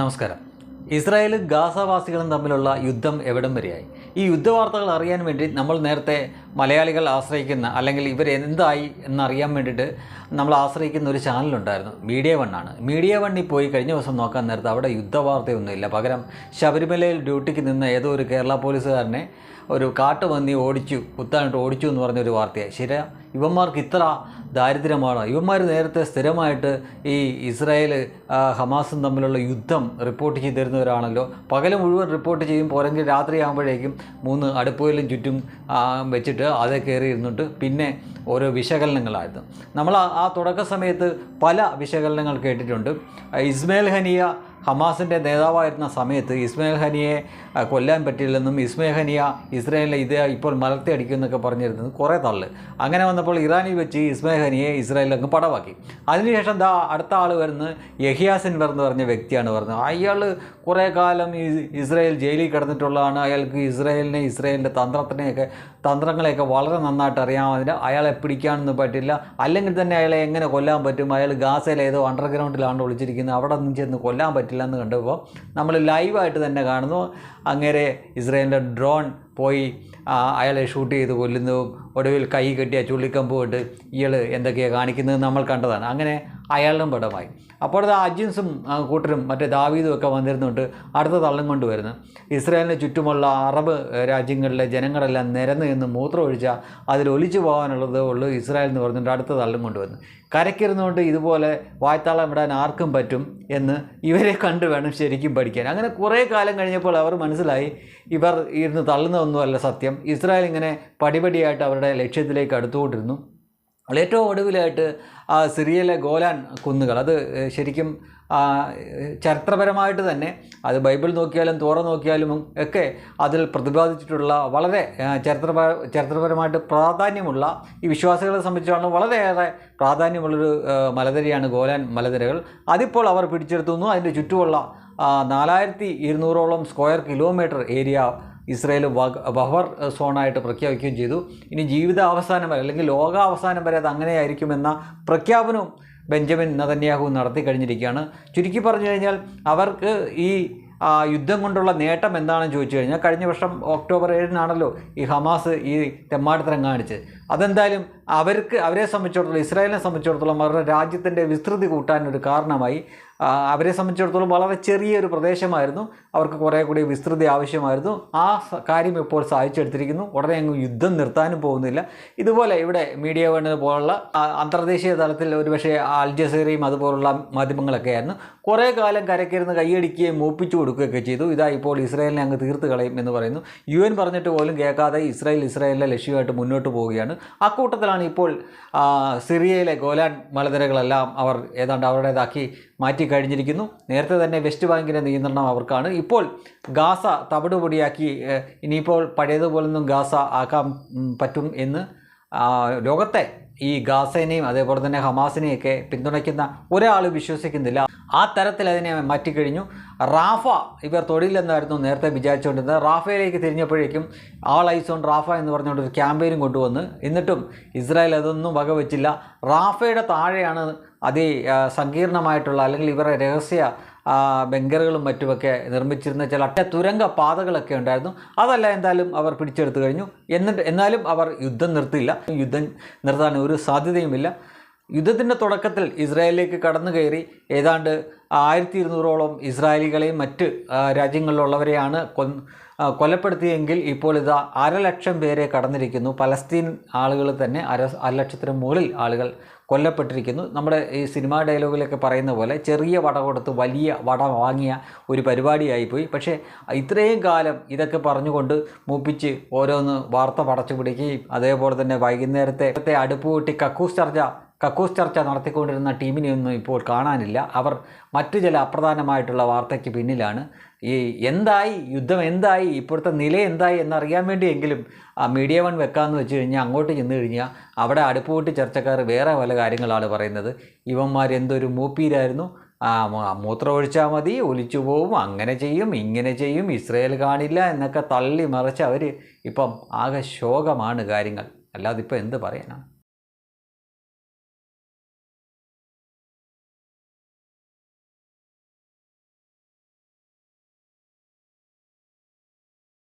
നമസ്കാരം. ഇസ്രായേലും ഗാസാവാസികളും തമ്മിലുള്ള യുദ്ധം എവിടം വരെയായി? ഈ യുദ്ധവാർത്തകൾ അറിയാൻ വേണ്ടി നമ്മൾ നേരത്തെ മലയാളികൾ ആശ്രയിക്കുന്ന അല്ലെങ്കിൽ ഇവർ എന്തായി എന്നറിയാൻ വേണ്ടിയിട്ട് നമ്മൾ ആശ്രയിക്കുന്ന ഒരു ചാനലുണ്ടായിരുന്നു. മീഡിയ വണ്ണാണ് മീഡിയ വണ്ണിൽ പോയി കഴിഞ്ഞ ദിവസം നോക്കാൻ നേരത്ത് അവിടെ യുദ്ധവാർത്തയൊന്നുമില്ല. പകരം ശബരിമലയിൽ ഡ്യൂട്ടിക്ക് നിന്ന ഏതോ ഒരു കേരള പോലീസുകാരനെ ഒരു കാട്ടുപന്നി ഓടിച്ചു കുത്താനിട്ട് ഓടിച്ചു എന്ന് പറഞ്ഞൊരു വാർത്തയാണ് ശരി ഇവന്മാർക്ക് ഇത്ര ദാരിദ്ര്യമാണോ. ഇവന്മാർ നേരത്തെ സ്ഥിരമായിട്ട് ഈ ഇസ്രായേൽ ഹമാസും തമ്മിലുള്ള യുദ്ധം റിപ്പോർട്ട് ചെയ്തിരുന്നവരാണല്ലോ. പകൽ മുഴുവൻ റിപ്പോർട്ട് ചെയ്യും. പോരെങ്കിൽ രാത്രിയാകുമ്പോഴേക്കും മൂന്ന് അടുപ്പുകളിലും ചുറ്റും ആ, വെച്ചിട്ട് അതേ കയറി ഇരുന്നിട്ട് പിന്നെ ഓരോ വിശകലനങ്ങളായിരുന്നു. നമ്മൾ ആ- തുടക്ക സമയത്ത് പല വിശകലനങ്ങൾ കേട്ടിട്ടുണ്ട്. ഇസ്മേൽ ഹനിയ ഹമാസിന്റെ നേതാവായിരുന്ന സമയത്ത് ഇസ്മയിൽ ഹനിയെ കൊല്ലാൻ പറ്റില്ലെന്നും ഇസ്മയിൽ ഹനിയ ഇസ്രായേലിനെ ഇത് ഇപ്പോൾ മലർത്തി അടിക്കുമെന്നൊക്കെ പറഞ്ഞിരുന്നത് കുറേ തള്ളു അങ്ങനെ വന്നപ്പോൾ ഇറാനിൽ വെച്ച് ഇസ്മയിൽ ഹനിയെ ഇസ്രായേലിൽ അങ്ങ് പടവാക്കി. അതിനുശേഷം ദാ അടുത്ത ആൾ വരുന്നത് യഹിയ സിൻവർ പറഞ്ഞ വ്യക്തിയാണ് പറഞ്ഞത് അയാൾ കുറേ കാലം ഇസ്രായേൽ ജയിലിൽ കിടന്നിട്ടുള്ളതാണ്. അയാൾക്ക് ഇസ്രായേലിനെ ഇസ്രായേലിന്റെ തന്ത്രത്തിനെയൊക്കെ തന്ത്രങ്ങളെയൊക്കെ വളരെ നന്നായിട്ട് അറിയാവുന്നതിന് അയാളെ പിടിക്കാനൊന്നും പറ്റില്ല. അല്ലെങ്കിൽ തന്നെ അയാളെ എങ്ങനെ കൊല്ലാൻ പറ്റും? അയാൾ ഗാസയിൽ ഏതോ അണ്ടർഗ്രൗണ്ടിലാണ് ഒളിച്ചിരിക്കുന്നത് അവിടെ നിന്ന് ചെന്ന് കൊല്ലാൻ പറ്റില്ല എന്ന് കണ്ടപ്പോൾ നമ്മൾ ലൈവായിട്ട് തന്നെ കാണുന്നു. അങ്ങേരെ ഇസ്രായേലിന്റെ ഡ്രോൺ പോയി അയാളെ ഷൂട്ട് ചെയ്ത് കൊല്ലുന്നതും ഒടുവിൽ കൈ കെട്ടിയ ചുള്ളിക്കമ്പ് കൊണ്ട് ഇയാൾ എന്തൊക്കെയാണ് കാണിക്കുന്നത് നമ്മൾ കണ്ടതാണ്. അങ്ങനെ അയാളും പടമായി. അപ്പോഴത്തെ അജിൻസും കൂട്ടരും മറ്റേ ദാവീദും ഒക്കെ വന്നിരുന്നുകൊണ്ട് അടുത്ത തള്ളം കൊണ്ടുവരുന്നു. ഇസ്രായേലിന് ചുറ്റുമുള്ള അറബ് രാജ്യങ്ങളിലെ ജനങ്ങളെല്ലാം നിരന്ന് നിന്ന് മൂത്രം ഒഴിച്ചാൽ അതിൽ ഒലിച്ചു പോകാനുള്ളത് ഉള്ളൂ ഇസ്രായേൽ എന്ന് പറഞ്ഞിട്ട് അടുത്ത തള്ളം കൊണ്ടുവന്നു കരയ്ക്കിരുന്നുകൊണ്ട് ഇതുപോലെ വായ്ത്താളം ഇടാൻ ആർക്കും പറ്റും എന്ന് ഇവരെ കണ്ട് വേണം ശരിക്കും പഠിക്കാൻ. അങ്ങനെ കുറേ കാലം കഴിഞ്ഞപ്പോൾ അവർ മനസ്സിലായി ഇവർ ഇരുന്ന് തള്ളുന്നതൊന്നുമല്ല സത്യം. ഇസ്രായേൽ ഇങ്ങനെ പടിപടിയായിട്ട് അവരുടെ ലക്ഷ്യത്തിലേക്ക് അടുത്തുകൊണ്ടിരുന്നു. അതിൽ ഏറ്റവും ഒടുവിലായിട്ട് ആ സിറിയയിലെ ഗോലാൻ കുന്നുകൾ അത് ശരിക്കും ചരിത്രപരമായിട്ട് തന്നെ അത് ബൈബിൾ നോക്കിയാലും തോറ നോക്കിയാലും ഒക്കെ അതിൽ പ്രതിപാദിച്ചിട്ടുള്ള വളരെ ഏഹ്, ചരിത്രപര ചരിത്രപരമായിട്ട് പ്രാധാന്യമുള്ള ഈ വിശ്വാസികളെ സംബന്ധിച്ചാണ് വളരെയേറെ പ്രാധാന്യമുള്ളൊരു മലനിരയാണ് ഗോലാൻ മലനിരകൾ. അതിപ്പോൾ അവർ പിടിച്ചെടുത്തുന്നു അതിന്റെ ചുറ്റുമുള്ള നാലായിരത്തി ഇരുന്നൂറോളം square kilometre area Israel buffer സോണായിട്ട് പ്രഖ്യാപിക്കുകയും ചെയ്തു. ഇനി ജീവിത അവസാനം വരെ അല്ലെങ്കിൽ ലോകാവസാനം വരെ അത് അങ്ങനെയായിരിക്കുമെന്ന പ്രഖ്യാപനവും ബെഞ്ചമിൻ നതന്യാഹു നടത്തി കഴിഞ്ഞിരിക്കുകയാണ്. ചുരുക്കി പറഞ്ഞു കഴിഞ്ഞാൽ അവർക്ക് ഈ യുദ്ധം കൊണ്ടുള്ള നേട്ടം എന്താണെന്ന് ചോദിച്ചു കഴിഞ്ഞാൽ കഴിഞ്ഞ വർഷം ഒക്ടോബർ ഏഴിനാണല്ലോ ഈ ഹമാസ് ഈ തെമ്മാടിത്തരം കാണിച്ചത്. അതെന്തായാലും അവർക്ക് അവരെ സംബന്ധിച്ചിടത്തോളം ഇസ്രായേലിനെ സംബന്ധിച്ചിടത്തോളം അവരുടെ രാജ്യത്തിന്റെ വിസ്തൃതി കൂട്ടാനൊരു കാരണമായി. അവരെ സംബന്ധിച്ചിടത്തോളം വളരെ ചെറിയൊരു പ്രദേശമായിരുന്നു. അവർക്ക് കുറേ കൂടി വിസ്തൃതി ആവശ്യമായിരുന്നു. ആ കാര്യം ഇപ്പോൾ സാധിച്ചെടുത്തിരിക്കുന്നു. ഉടനെ അങ്ങ് യുദ്ധം നിർത്താനും പോകുന്നില്ല. ഇതുപോലെ ഇവിടെ മീഡിയ വേണ്ടത് പോലുള്ള അന്തർദേശീയ തലത്തിൽ ഒരുപക്ഷെ അൽജസീറയും അതുപോലുള്ള മാധ്യമങ്ങളൊക്കെ ആയിരുന്നു. കുറേ കാലം കരക്കിരുന്ന് കൈയടിക്കുകയും മൂപ്പിച്ചു കൊടുക്കുകയൊക്കെ ചെയ്തു. ഇതാ ഇപ്പോൾ ഇസ്രായേലിനെ അങ്ങ് തീർത്ത് കളയും എന്ന് പറയുന്നു. യു എൻ പറഞ്ഞിട്ട് പോലും കേൾക്കാതെ ഇസ്രായേൽ ഇസ്രായേലിലെ ലക്ഷ്യമായിട്ട് മുന്നോട്ട് പോവുകയാണ്. അക്കൂട്ടത്തിലാണ് ഇപ്പോൾ സിറിയയിലെ ഗോലാൻ മലനിരകളെല്ലാം അവർ ഏതാണ്ട് അവരുടേതാക്കി മാറ്റി കഴിഞ്ഞിരിക്കുന്നു. നേരത്തെ തന്നെ വെസ്റ്റ് ബാങ്കിന്റെ നിയന്ത്രണം അവർക്കാണ്. ഇപ്പോൾ ഗാസ തവിടുപൊടിയാക്കി ഇനിയിപ്പോൾ പഴയതുപോലൊന്നും ഗാസ ആക്കാൻ പറ്റും എന്ന് ലോകത്തെ ഈ ഗാസേനെയും അതേപോലെ തന്നെ ഹമാസിനെയൊക്കെ പിന്തുണയ്ക്കുന്ന ഒരാൾ വിശ്വസിക്കുന്നില്ല. ആ തരത്തിൽ അതിനെ മാറ്റിക്കഴിഞ്ഞു. റാഫ ഇവർ തൊഴിലെന്നായിരുന്നു നേരത്തെ വിചാരിച്ചുകൊണ്ടിരുന്നത്. റാഫയിലേക്ക് തിരിഞ്ഞപ്പോഴേക്കും ആൾ ഐസ് ഓൺ റാഫ എന്ന് പറഞ്ഞുകൊണ്ട് ഒരു ക്യാമ്പയിനും കൊണ്ടുവന്ന് എന്നിട്ടും ഇസ്രായേൽ അതൊന്നും വകവെച്ചില്ല. റാഫയുടെ താഴെയാണ് അതി സങ്കീർണമായിട്ടുള്ള അല്ലെങ്കിൽ ഇവരുടെ രഹസ്യ ബങ്കറുകളും മറ്റുമൊക്കെ നിർമ്മിച്ചിരുന്ന ചില അട്ട തുരങ്ക പാതകളൊക്കെ ഉണ്ടായിരുന്നു. അതല്ല എന്തായാലും അവർ പിടിച്ചെടുത്തു കഴിഞ്ഞു. എന്നിട്ട് എന്നാലും അവർ യുദ്ധം നിർത്തിയില്ല. യുദ്ധം നിർത്താൻ ഒരു സാധ്യതയുമില്ല. യുദ്ധത്തിന്റെ തുടക്കത്തിൽ ഇസ്രായേലിലേക്ക് കടന്നു കയറി ഏതാണ്ട് ആയിരത്തി ഇരുന്നൂറോളം ഇസ്രായേലികളെയും മറ്റ് രാജ്യങ്ങളിലുള്ളവരെയാണ് കൊ കൊലപ്പെടുത്തിയെങ്കിൽ ഇപ്പോൾ ഇതാ അരലക്ഷം പേരെ കടന്നിരിക്കുന്നു. പലസ്തീൻ ആളുകൾ തന്നെ അര അരലക്ഷത്തിന് മുകളിൽ ആളുകൾ കൊല്ലപ്പെട്ടിരിക്കുന്നു. നമ്മുടെ ഈ സിനിമാ ഡയലോഗിലൊക്കെ പറയുന്ന പോലെ ചെറിയ വട കൊടുത്ത് വലിയ വട വാങ്ങിയ ഒരു പരിപാടിയായിപ്പോയി. പക്ഷേ ഇത്രയും കാലം ഇതൊക്കെ പറഞ്ഞുകൊണ്ട് മൂപ്പിച്ച് ഓരോന്ന് വാർത്ത പടച്ചു പിടിക്കുകയും അതേപോലെ തന്നെ വൈകുന്നേരത്തെ അടുപ്പ് കൂട്ടി കക്കൂസ് ചർച്ച കക്കൂസ് ചർച്ച നടത്തിക്കൊണ്ടിരുന്ന ടീമിനെയൊന്നും ഇപ്പോൾ കാണാനില്ല. അവർ മറ്റു ചില അപ്രധാനമായിട്ടുള്ള വാർത്തയ്ക്ക് പിന്നിലാണ്. ഈ എന്തായി? യുദ്ധം എന്തായി? ഇപ്പോഴത്തെ നില എന്തായി എന്നറിയാൻ വേണ്ടിയെങ്കിലും ആ മീഡിയ വൺ വെക്കാമെന്ന് വെച്ച് കഴിഞ്ഞാൽ അങ്ങോട്ട് ചെന്ന് കഴിഞ്ഞാൽ അവിടെ അടുപ്പുകൂട്ടി ചർച്ചക്കാർ വേറെ പല കാര്യങ്ങളാണ് പറയുന്നത്. ഇവന്മാർ എന്തൊരു ആ മൂത്രം ഒഴിച്ചാൽ മതി ഒലിച്ചു പോവും അങ്ങനെ ചെയ്യും ഇങ്ങനെ ചെയ്യും ഇസ്രയേൽ കാണില്ല എന്നൊക്കെ തള്ളി മറിച്ച് അവർ ഇപ്പം ആകെ ശോകമാണ് കാര്യങ്ങൾ. അല്ലാതിപ്പോൾ എന്ത് പറയാനാണ്?